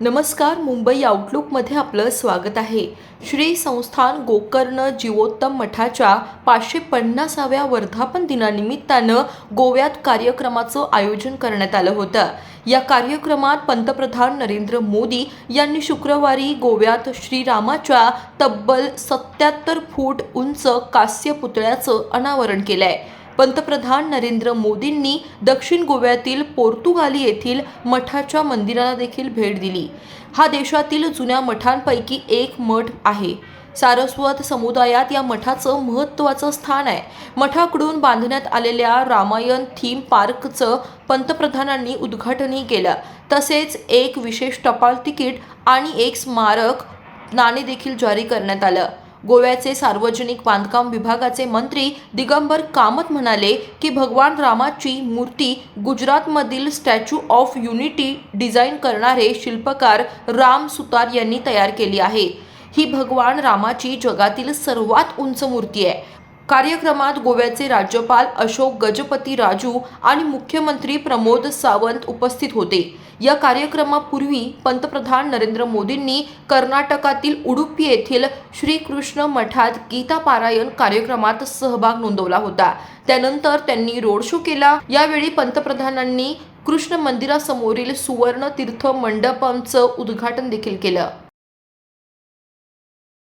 नमस्कार मुंबई आउटलुकमध्ये आपलं स्वागत आहे. श्री संस्थान गोकर्ण जीवोत्तम मठाच्या पाचशे पन्नासाव्या वर्धापन दिनानिमित्तानं गोव्यात कार्यक्रमाचं आयोजन करण्यात आलं होतं. या कार्यक्रमात पंतप्रधान नरेंद्र मोदी यांनी शुक्रवारी गोव्यात श्रीरामाच्या तब्बल सत्याहत्तर फूट उंच कास्य पुतळ्याचं अनावरण केलं आहे पंतप्रधान नरेंद्र मोदींनी दक्षिण गोव्यातील पोर्तुगाली येथील मठाच्या मंदिराला देखील भेट दिली. हा देशातील जुन्या मठांपैकी एक मठ आहे. सारस्वत समुदायात या मठाचं महत्त्वाचं स्थान आहे. मठाकडून बांधण्यात आलेल्या रामायण थीम पार्कचं पंतप्रधानांनी उद्घाटनही केलं. तसेच एक विशेष टपाल तिकीट आणि एक स्मारक नाणे देखील जारी करण्यात आलं. गोव्याचे सार्वजनिक बांधकाम विभागाचे मंत्री दिगंबर कामत म्हणाले की भगवान रामाची मूर्ती गुजरातमधील स्टॅच्यू ऑफ युनिटी डिझाईन करणारे शिल्पकार राम सुतार यांनी तयार केली आहे. ही भगवान रामाची जगातील सर्वात उंच मूर्ती आहे. कार्यक्रमात गोव्याचे राज्यपाल अशोक गजपती राजू आणि मुख्यमंत्री प्रमोद सावंत उपस्थित होते. या कार्यक्रमापूर्वी पंतप्रधान नरेंद्र मोदींनी कर्नाटकातील उडुपी येथील श्रीकृष्ण मठात गीता पारायण कार्यक्रमात सहभाग नोंदवला होता. त्यानंतर त्यांनी रोड शो केला. यावेळी पंतप्रधानांनी कृष्ण मंदिरासमोरील सुवर्ण तीर्थ मंडपमचं उद्घाटन देखील केलं.